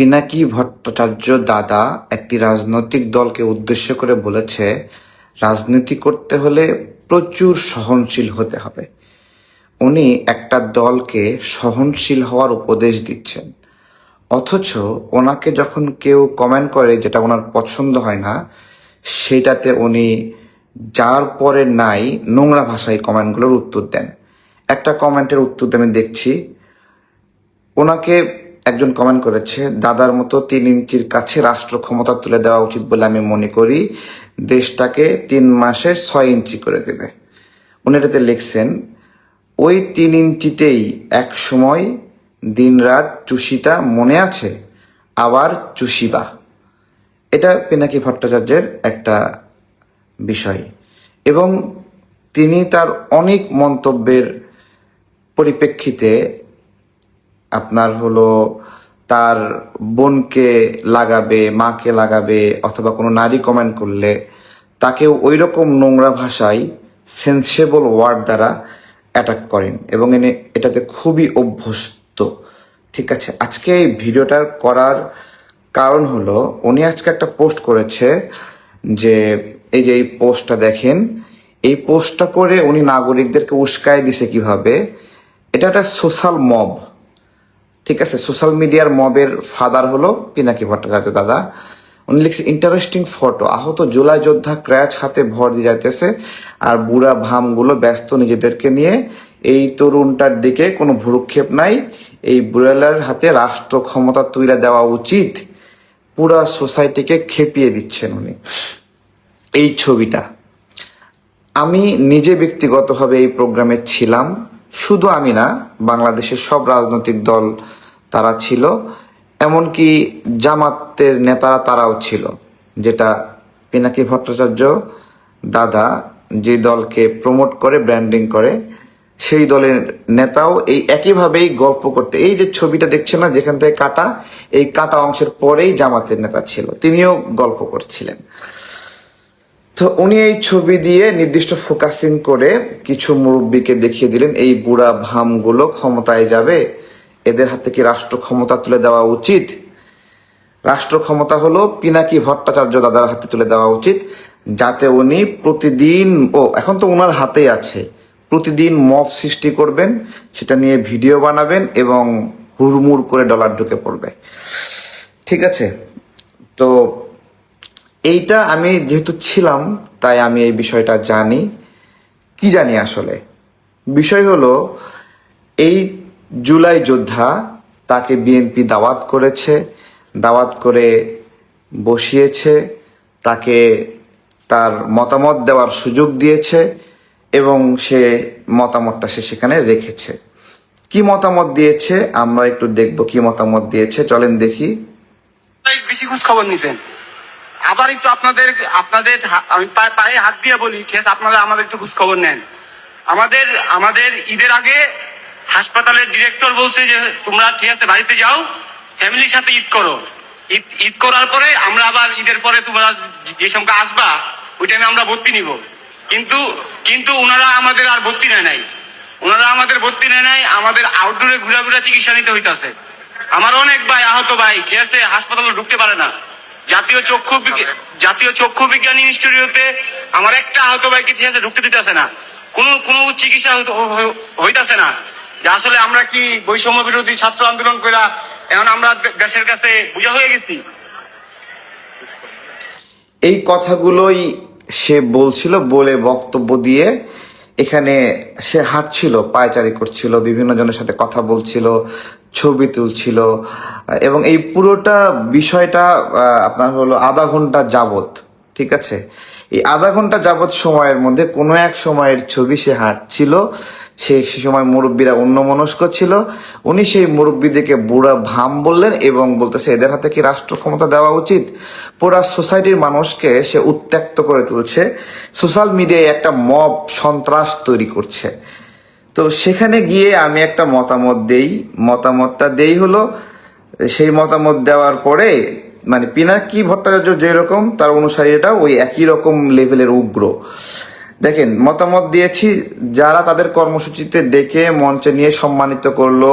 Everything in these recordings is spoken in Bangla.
পিনাকি ভট্টাচার্য দাদা একটি রাজনৈতিক দলকে উদ্দেশ্য করে বলেছে, রাজনীতি করতে হলে প্রচুর সহনশীল হতে হবে। উনি একটা দলকে সহনশীল হওয়ার উপদেশ দিচ্ছেন। অথচ ওনাকে যখন কেউ কমেন্ট করে যেটা ওনার পছন্দ হয় না সেটাতে উনি যার পরে নাই নোংরা ভাষায় কমেন্টগুলোর উত্তর দেন। একটা কমেন্টের উত্তর আমি দেখছি, ওনাকে একজন কমেন্ট করেছে, দাদার মতো তিন ইঞ্চির কাছে রাষ্ট্র ক্ষমতা তুলে দেওয়া উচিত বলে আমি মনে করি। দেশটাকে তিন মাসে ছয় ইঞ্চি করে দেবে। উনি এটাতে লিখছেন, ওই তিন ইঞ্চিতেই এক সময় দিনরাত চুষিতা মনে আছে, আবার চুষিবা। এটা পিনাকি ভট্টাচার্যের একটা বিষয়। এবং তিনি তার অনেক মন্তব্যের পরিপ্রেক্ষিতে আপনার হলো তার বোনকে লাগাবে, মাকে লাগাবে অথবা কোনো নারী কমেন্ট করলে তাকেও ওই রকম নোংরা ভাষায় সেন্সেবল ওয়ার্ড দ্বারা অ্যাটাক করেন এবং এনে এটাতে খুবই অভ্যস্ত। ঠিক আছে, আজকে এই ভিডিওটা করার কারণ হলো উনি আজকে একটা পোস্ট করেছে যে এই যে এই পোস্টটা দেখেন, এই পোস্টটা করে উনি নাগরিকদেরকে উস্কায় দিছে কীভাবে? এটা একটা সোশ্যাল মব ঠিক আছে সোশ্যাল মিডিয়ার মবের ফাদার হলো পিনাকি ভট্টাচার্য দাদা। উনি লিখছে ইন্টারেস্টিং ফটো আহত জুলাই যোদ্ধা ক্র্যাচ হাতে ভর দিয়ে যাইতেছে আর বুড়া ভামগুলো ব্যস্ত নিজেদেরকে নিয়ে। এই তরুণটার দিকে কোনো ভ্রুক্ষেপ নাই। এই বুড়ালার হাতে রাষ্ট্র ক্ষমতা তুলে দেওয়া উচিত। পুরা সোসাইটিকে খেপিয়ে দিচ্ছেন উনি। এই ছবিটা। আমি নিজে ব্যক্তিগতভাবে এই প্রোগ্রামে ছিলাম। শুধু আমি না, বাংলাদেশের সব রাজনৈতিক দল তারা ছিল, এমনকি জামাতের নেতারা তারাও ছিল। যেটা পিনাকি ভট্টাচার্য দাদা যে দলকে প্রমোট করে ব্র্যান্ডিং করে, সেই দলের নেতাও এই একইভাবেই গল্প করতে। এই যে ছবিটা দেখছেন না, যেখান থেকে কাটা, এই কাটা অংশের পরেই জামাতের নেতা ছিল। তিনিও গল্প করছিলেন। তো উনি এই ছবি দিয়ে নির্দিষ্ট ফোকাসিং করে কিছু মুরব্বীকে দেখিয়ে দিলেন, এই বুড়া ভামগুলো ক্ষমতায় যাবে এদের হাতে কি রাষ্ট্র ক্ষমতা তুলে দেওয়া উচিত। রাষ্ট্র ক্ষমতা হলো পিনাকি ভট্টাচার্য দাদার হাতে তুলে দেওয়া উচিত, যাতে উনি প্রতিদিন, ও, এখন তো ওনার হাতেই আছে। প্রতিদিন মব সৃষ্টি করবেন, সেটা নিয়ে ভিডিও বানাবেন এবং হুড়মুড় করে ডলার ঢুকে পড়বে। ঠিক আছে? তো এইটা আমি যেহেতু ছিলাম, তাই আমি এই বিষয়টা জানি। কি জানি আসলে? বিষয় হলো, এই জুলাই যোদ্ধা তাকে বিএনপি দাওয়াত করেছে, দাওয়াত করে বসিয়েছে, তাকে তার মতামত দেওয়ার সুযোগ দিয়েছে এবং সে মতামতটা সে সেখানে রেখেছে। কি মতামত দিয়েছে? আমরা একটু দেখব কি মতামত দিয়েছে। চলেন দেখি। বেশি খোঁজ খবর নিছেন। আবার একটু আপনাদের আপনাদের আমি পায়ে হাত দিয়ে বলি, ঠিক আছে? আপনারা আমাদের একটু খোঁজ খবর নেন। আমাদের আমাদের ঈদের আগে হাসপাতালের ডিরেক্টর বলছে যে তোমরা ঠিক আছে বাড়িতে যাও ফ্যামিলির সাথে ঈদ করো। ঈদ ঈদ করার পরে আমরা আবার ঈদের পরে তোমরা যে- সংখ্যা আসবা ওই টাইমে আমরা ভর্তি নিব। কিন্তু কিন্তু ওনারা আমাদের আর ভর্তি নেয় নাই। ওনারা আমাদের ভর্তি নেয় নাই আমাদের আউটডোরে ঘুরা ঘুরা চিকিৎসা নিতে হইতাছে। আমার অনেক ভাই আহত ভাই ঠিক আছে হাসপাতালে ঢুকতে পারে না। জাতীয় চক্ষু জাতীয় চক্ষু বিজ্ঞান ইনস্টিটিউটে আমার একটা আহত ভাইকে ঠিক আছে ঢুকতে দিতেছে না। কোনো কোনো চিকিৎসা হইতাছে না। আসলে আমরা কি বৈষম্য বিরোধী ছাত্র আন্দোলন কইরা এখন আমরা দেশের কাছে বোঝা হয়ে গেছি? এই কথাগুলোই সে বলছিল বলে বক্তব্য দিয়ে এখানে সে হাঁটছিল, পায়চারি করছিল, বিভিন্ন জনের সাথে কথা বলছিল, ছবি তুলছিল, এবং এই পুরোটা বিষয়টা আপনার হলো আধা ঘণ্টা যাবত ঠিক আছে? এই আধা ঘণ্টা যাবৎ সময়ের মধ্যে কোনো এক সময়ের ছবি সে হাঁটছিল, সে সময় মুরব্বীরা অন্যমনস্ক ছিল। উনি সেই মুরব্বীদেরকে বুড়া ভাম বললেন এবং বলতেছে, এদের হাতে কি রাষ্ট্র ক্ষমতা দেওয়া উচিত? পুরা সোসাইটির মানুষকে সে উত্ত্যক্ত করে তুলছে। সোশ্যাল মিডিয়ায় একটা মব সন্ত্রাস তৈরি করছে। তো সেখানে গিয়ে আমি একটা মতামত দেই। মতামতটা দেই হলো, সেই মতামত দেওয়ার পরে মানে পিনাকি ভট্টাচার্য যেরকম, তার অনুসারীরা ওই একই রকম লেভেলের উগ্র। দেখেন, মতামত দিয়েছি, যারা তাদের কর্মসূচিতে ডেকে মঞ্চে নিয়ে সম্মানিত করল,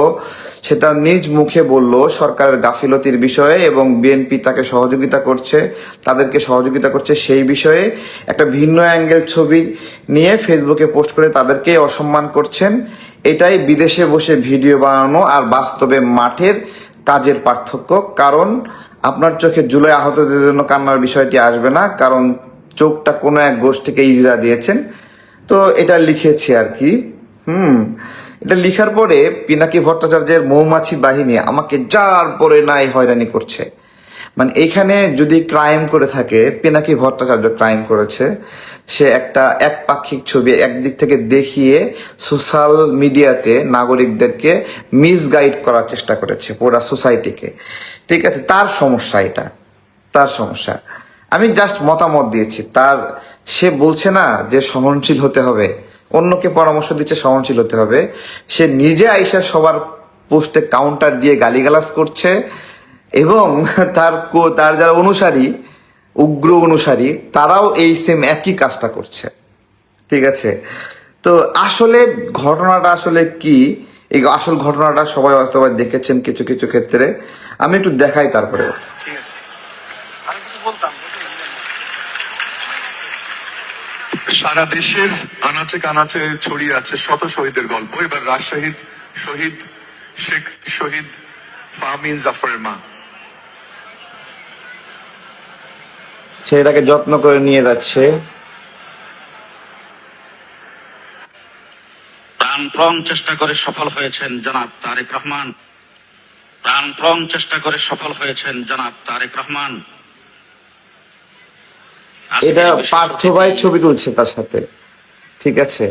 সে তার নিজ মুখে বলল, সরকারের গাফিলতির বিষয়ে এবং বিএনপি তাকে সহযোগিতা করছে, তাদেরকে সহযোগিতা করছে সেই বিষয়ে একটা ভিন্ন অ্যাঙ্গেল ছবি নিয়ে ফেসবুকে পোস্ট করে তাদেরকে অসম্মান করছেন। এটাই বিদেশে বসে ভিডিও বানানো আর বাস্তবে মাঠের কাজের পার্থক্য। কারণ আপনার চোখে জুলাই আহতদের জন্য কান্নার বিষয়টি আসবে না, কারণ চোখটা কোনো এক গোষ্ঠীকে ইজরা দিয়েছেন। তো এটা লিখেছি আর কি। হুম, এটা লিখার পরে পিনাকি ভট্টাচার্যের মৌমাছি বাহিনী আমাকে যার পরে নাই হয়রানি করছে। মানে এখানে যদি ক্রাইম করে থাকে, পিনাকি ভট্টাচার্য ক্রাইম করেছে, সে একটা একপাক্ষিক ছবি একদিক থেকে দেখিয়ে সোশ্যাল মিডিয়াতে নাগরিকদেরকে মিসগাইড করার চেষ্টা করেছে পুরা সোসাইটিকে ঠিক আছে, তার সমস্যা এটা, তার সমস্যা। আমি জাস্ট মতামত দিয়েছি, তার, সে বলছে না যে সহনশীল হতে হবে, অন্যকে পরামর্শ দিচ্ছে সহনশীল হতে হবে। সে নিজে আইসা সবার পোস্টে কাউন্টার দিয়ে গালিগালাজ করছে এবং তার তার যারা অনুসারী উগ্র অনুসারী তারাও এই সেম একই কাজটা করছে। ঠিক আছে? তো আসলে ঘটনাটা আসলে কি? এই আসল ঘটনাটা সবাই হয়তো দেখেছেন কিছু কিছু ক্ষেত্রে। আমি একটু দেখাই তারপরে। ঠিক আছে। আমি কিছু বলতাম সারা দেশের আনাচে কানাচে ছড়িয়ে আছে শত শহীদের গল্প। এবার রাজশাহীর শহীদ শেখ শহীদ ফাহমিন জাফরের মা। ছেলেটাকে যত্ন করে নিয়ে যাচ্ছে। প্রাণপ্রণ চেষ্টা করে সফল হয়েছেন জনাব তারেক রহমান। প্রাণপ্রণ চেষ্টা করে সফল হয়েছেন জনাব তারেক রহমান। এটা পার্থ ভাই ছবি তুলছে তার সাথে। ঠিক আছে।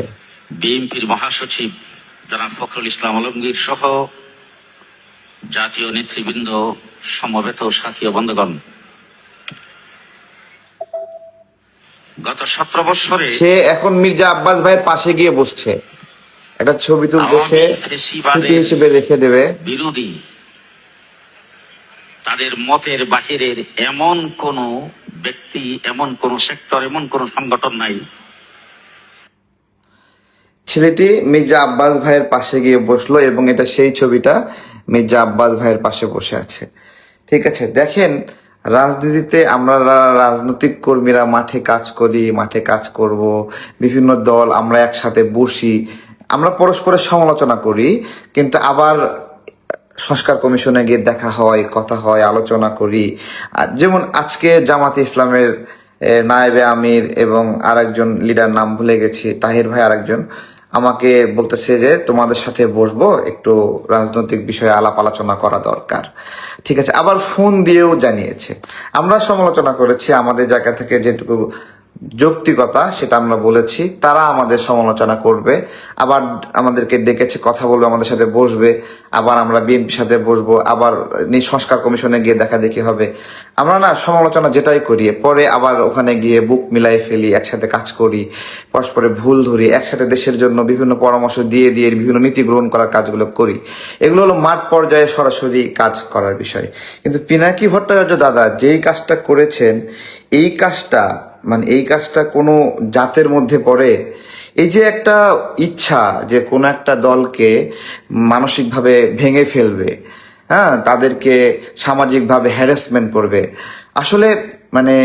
বিএনপির মহাসচিব জনাব ফখরুল ইসলাম আলমগীর সহ জাতীয় নেতৃবৃন্দ সমবেত সাথী বন্ধুগণ। গত সতেরো বৎসরে সে এখন মির্জা আব্বাস ভাইয়ের পাশে গিয়ে বসছে। একটা ছবি তুলতে সে স্মৃতি হিসেবে রেখে দেবে। বিরোধী। তাদের মতের বাহিরের এমন কোন ব্যক্তি এমন কোন সেক্টর এমন কোন সংগঠন নাই। ছেলেটি মির্জা আব্বাস ভাইয়ের পাশে গিয়ে বসল এবং এটা সেই ছবিটা মির্জা আব্বাস ভাইয়ের পাশে বসে আছে। ঠিক আছে দেখেন রাজনীতিতে আমরা রাজনৈতিক কর্মীরা মাঠে কাজ করি, মাঠে কাজ করব। বিভিন্ন দল আমরা একসাথে বসি। আমরা পরস্পরের সমালোচনা করি, কিন্তু আবার সংস্কার কমিশনে গিয়ে দেখা হয়, কথা হয়, আলোচনা করি। যেমন আজকে জামাতে ইসলামের নায়েবে আমির এবং আরেকজন লিডার নাম ভুলে গেছি, তাহির ভাই আরেকজন। আমাকে বলতেছে যে তোমাদের সাথে বসবো, একটু রাজনৈতিক বিষয়ে আলাপ আলোচনা করা দরকার। ঠিক আছে, আবার ফোন দিয়েও জানিয়েছে। আমরা সমালোচনা করেছি, আমাদের জায়গা থেকে যেটুকু যৌক্তিকতা, সেটা আমরা বলেছি, তারা আমাদের সমালোচনা করবে, আবার আমাদেরকে ডেকেছে, কথা বলবে, আমাদের সাথে বসবে, আবার আমরা বিএনপির সাথে বসবো, আবার সংস্কার কমিশনে গিয়ে দেখা দেখি হবে। আমরা না সমালোচনা যেটাই করি, পরে আবার ওখানে গিয়ে বুক মিলাই ফেলি, একসাথে কাজ করি পরস্পরের ভুল ধরি, একসাথে দেশের জন্য বিভিন্ন পরামর্শ দিয়ে দিয়ে বিভিন্ন নীতি গ্রহণ করার কাজগুলো করি। এগুলো হলো মাঠ পর্যায়ে সরাসরি কাজ করার বিষয়। কিন্তু পিনাকি ভট্টাচার্য দাদা যেই কাজটা করেছেন, এই কাজটা মানে এই কাজটা কোনো জাতের মধ্যে পড়ে। এই যে একটা ইচ্ছা যে কোনো একটা দলকে মানসিকভাবে ভেঙে ফেলবে হ্যাঁ তাদেরকে সামাজিকভাবে হ্যারাসমেন্ট করবে, আসলে মানে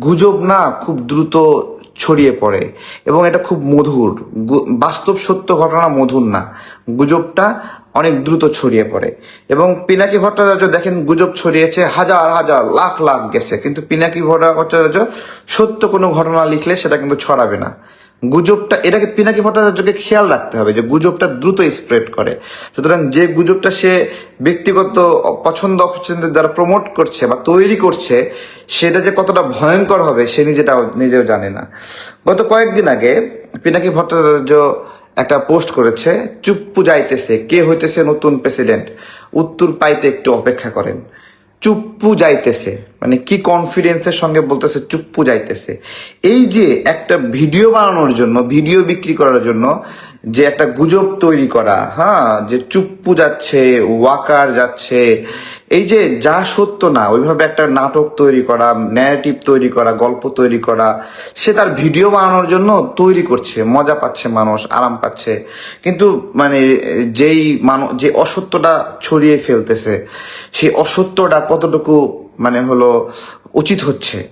গুজব না খুব দ্রুত ছড়িয়ে পড়ে এবং এটা খুব মধুর। বাস্তব সত্য ঘটনা মধুর না। গুজবটা অনেক দ্রুত ছড়িয়ে পড়ে। এবং পিনাকি ভট্টাচার্য দেখেন গুজব ছড়িয়েছে, হাজার হাজার, লাখ লাখ গেছে। কিন্তু পিনাকি ভট্টাচার্য সত্য কোনো ঘটনা লিখলে সেটা কিন্তু ছড়াবে না। গুজবটা, এটাকে পিনাকি ভট্টাচার্যকে খেয়াল রাখতে হবে যে গুজবটা দ্রুত স্প্রেড করে। সুতরাং যে গুজবটা সে ব্যক্তিগত পছন্দ অপছন্দের দ্বারা প্রমোট করছে বা তৈরি করছে, সেটা যে কতটা ভয়ঙ্কর হবে, সে নিজেটা নিজেও জানে না। গত কয়েকদিন আগে পিনাকি ভট্টাচার্য একটা পোস্ট করেছে চুপ্পু যাইতেছে কে হইতেছে নতুন প্রেসিডেন্ট? উত্তর পাইতে একটু অপেক্ষা করেন। চুপ্পু যাইতেছে মানে কি কনফিডেন্সের সঙ্গে বলতেছে চুপ্পু যাইতেছে এই যে একটা ভিডিও বানানোর জন্য ভিডিও বিক্রি করার জন্য যে একটা গুজব তৈরি করা হ্যাঁ যে চুপ্পু যাচ্ছে ওয়াকার যাচ্ছে, এই যে যা সত্য না, ওইভাবে একটা নাটক তৈরি করা ন্যারেটিভ তৈরি করা, গল্প তৈরি করা, সে তার ভিডিও বানানোর জন্য তৈরি করছে, মজা পাচ্ছে মানুষ, আরাম পাচ্ছে। কিন্তু মানে যেই মানুষ যে অসত্যটা ছড়িয়ে ফেলতেছে, সেই অসত্যটা কতটুকু মানে হলো উচিত হচ্ছে।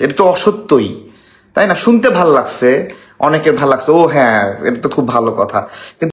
এটা তো অসত্যই। তাই না? শুনতে ভালো লাগছে, অনেকের ভালো লাগছে, ও হ্যাঁ এটা তো খুব ভালো কথা। কিন্তু